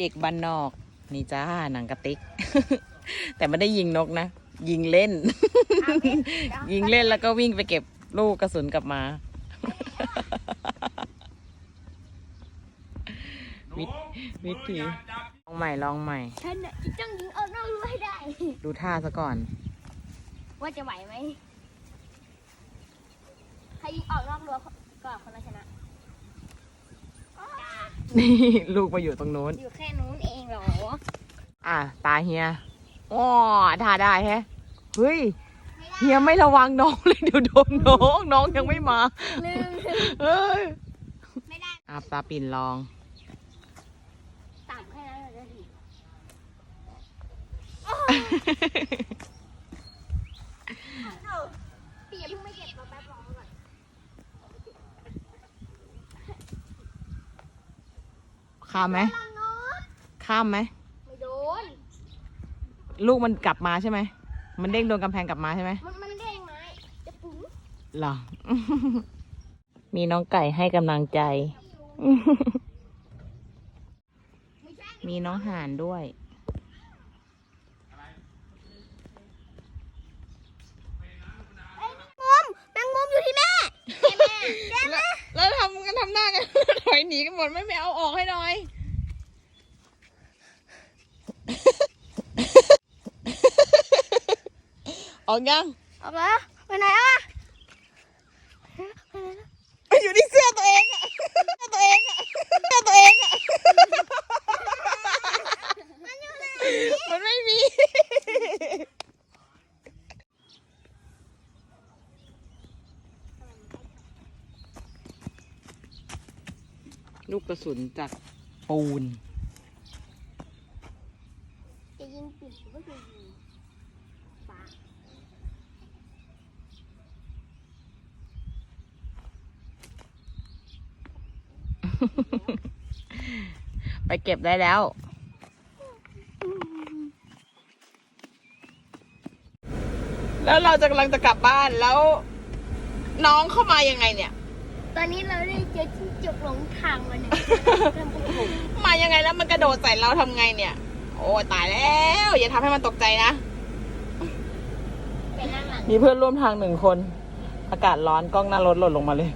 เด็กบ้านนอก นี่จ้าหนังกระติก แต่ไม่ได้ยิงนกนะ ยิงเล่น ยิงเล่นแล้วก็วิ่งไปเก็บลูกกระสุนกลับมาวิวิธีลองใหม่ลองใหม่ ฉันน่ะจะต้องยิงออกนอกรั้วให้ได้ ดูท่าซะก่อน ว่าจะไหวไหมใครยิงออกนอกรั้วก่อนคนละชนะ นี่ลูกมาอยู่ตรงโน้น อยู่แค่นู้นเองเหรอ อะ ตาเฮียอ้อท่าได้แฮะ เฮ้ย เฮียไม่ระวังน้องเลยเดี๋ยวโดนน้องน้องยังไม่มาลืมเอ้ยไม่ได้อะตาปิ่นลอง ต่ำแค่นั้นเลยดิพี่อย่าเพิ่งไม่เก็บเราแป๊บรอก่อน ข้ามไหมลังโน้ตข้ามไหมไม่โดน ลูกมันกลับมาใช่ไหม มันเด้งโดนกำแพงกลับมาใช่ไหมมันมันเด้งไหมจะปุ๋งเหรอ มีน้องไก่ให้กำลังใจไม่ใช่มีน้องห่านด้วย มุมแมงมุมอยู่ที่แม่แม่แม่ แล้วแล้วทำกันทำหน้ากัน ถอยหนีกันหมดไม่ไปเอาออกให้หน่อย ออกยังออกแล้วไปไหนอะอยู่ที่เสื้อตัวเองอะเสื้อตัวเองอะเสื้อตัวเองอะมันไม่มี ลูกกระสุนจากปูน จะยิงปีกก็คือยิงปากไปเก็บได้แล้ว แล้วเราจะกำลังจะกลับบ้านแล้ว น้องเข้ามายังไงเนี่ย ตอนนี้เราได้เจอที่จกหลงทางมาเนี่ยเริ่มปวดมายังไงแล้วมันกระโดดใส่เราทำไงเนี่ย โอ้ตายแล้ว อย่าทำให้มันตกใจนะไปนั่งหลังมีเพื่อนร่วมทางหนึ่งคน อากาศร้อนกล้องหน้ารถหล่นลงมาเลย